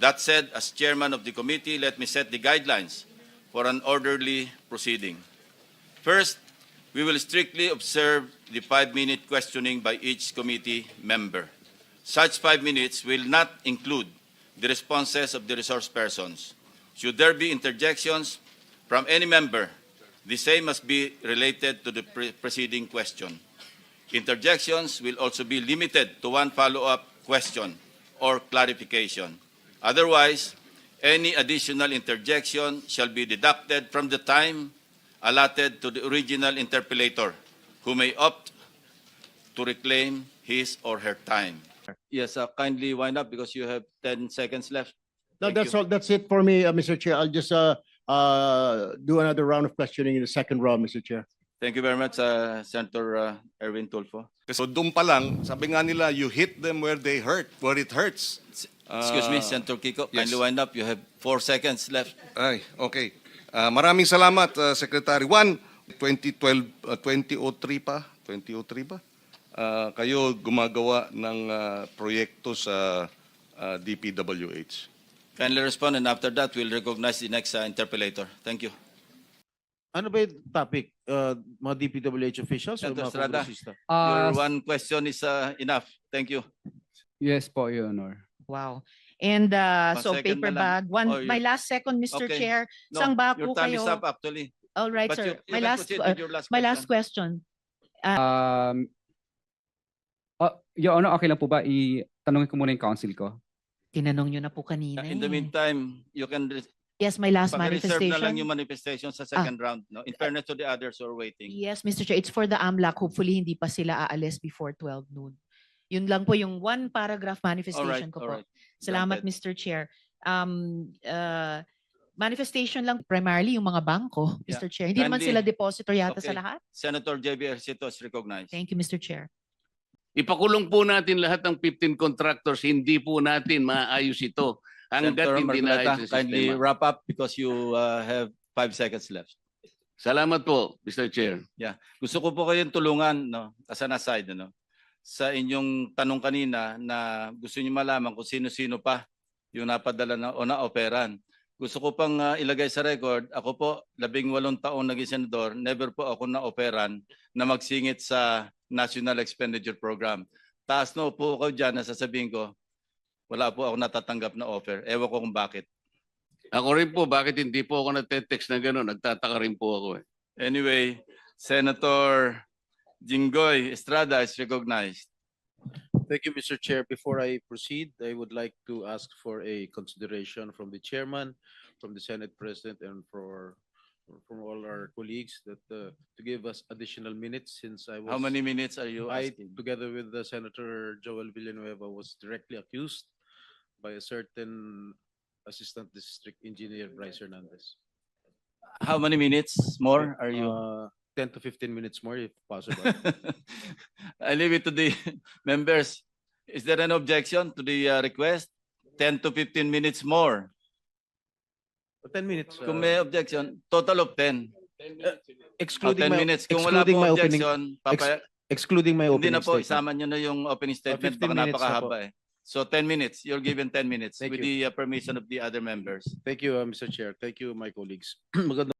That said, as chairman of the committee, let me set the guidelines for an orderly proceeding. First, we will strictly observe the five-minute questioning by each committee member. Such five minutes will not include the responses of the resource persons. Should there be interjections from any member, the same must be related to the pre- preceding question. Interjections will also be limited to one follow-up question or clarification. Otherwise, any additional interjection shall be deducted from the time allotted to the original interpellator, who may opt to reclaim his or her time. Yes, uh, kindly wind up because you have 10 seconds left. No, Thank that's you. all. That's it for me, uh, Mr. Chair. I'll just uh, uh, do another round of questioning in the second round, Mr. Chair. Thank you very much, uh, Senator uh, Erwin Tulfo. So doon pa lang, sabi nga nila, you hit them where they hurt, where it hurts. Excuse me, Ah, Senator Kiko, yes. kindly wind up. You have four seconds left. Ay, okay. Ah, maraming salamat, ah, Secretary. One, 2012, ah, 2003 pa, 2003 pa, ah, kayo gumagawa ng ah, proyekto sa ah, DPWH. Kindly respond and after that, we'll recognize the next uh, interpellator. Thank you. Ano ba yung topic? Uh, mga DPWH officials or Senator mga Estrada. kongresista? Your Ah, one question is uh, enough. Thank you. yes po, Your Honor. Wow. And uh, so second paper na lang. bag, one, Oh, my you- last second, Mr. Okay. Chair. No, Sang bako your time is kayo. up actually. All right, But you, sir. you My can last, proceed uh, with your last my question. last question. Um, oh, Your Honor, okay lang po ba i-tanongin ko muna yung counsel ko? Tinanong nyo na po kanina. Uh, In the eh. meantime, you can re- Yes, my last paki-reserve na lang manifestation. yung manifestation sa second round. No? In fairness to the others who are waiting. Yes, Mr. Chair, it's for the AMLAC. Hopefully, hindi pa sila aalis before 12 noon. Yun lang po yung one paragraph All right, manifestation ko all po. right. Salamat. Mr. Chair. Um, uh, manifestation lang primarily yung mga bangko, Yeah. Mr. Chair. Hindi naman Kindly- sila depositor yata Okay. sa lahat. Senator JB Ercito is recognized. Thank you, Mr. Chair. Ipakulong po natin lahat ng 15 contractors, hindi po natin maayos ito hanggat Senator hindi Marcoleta, naayos ang kindly sistema. wrap up because you uh, have five seconds left. Salamat po, Mr. Chair. Gusto ko po kayong tulungan, no, as an aside, ano, sa inyong tanong kanina na gusto niyo malaman kung sino-sino pa yung napadala na, o na-operan. Gusto ko pang ah, ilagay sa record, ako po, labing walong taon naging senador, never po ako na-operan na magsingit sa National Expenditure Program. Taas na po ako dyan na sasabihin ko, wala po ako natatanggap na offer. Ewan ko kung bakit. Ako rin po, bakit hindi po ako nagte-text na gano'n? Nagtataka rin po ako eh. Anyway, Senator Jinggoy Estrada is recognized. Thank you, Mr. Chair. Before I proceed, I would like to ask for a consideration from the chairman, from the Senate President, and for from all our colleagues that uh, to give us additional minutes since I was How many minutes are you I, asking? together with the Senator Joel Villanueva, was directly accused by a certain Assistant District Engineer Bryce Hernandez. How many minutes more are you? Uh, ten to fifteen minutes more if possible. I leave it to the members. Is there an objection to the uh, request? 10 to 15 minutes more. Ten minutes. Kung uh, may objection, total of 10. Oh, excluding 10 my, minutes. Kung wala excluding po my opening, objection, papa, excluding my hindi opening na po, statement. isama nyo na yung opening statement. 15 Baka minutes na po. napakahaba eh. So 10 minutes. You're given 10 minutes Thank with you. the uh, permission of the other members. Thank you, uh, Mr. Chair. Thank you, my colleagues. Magandang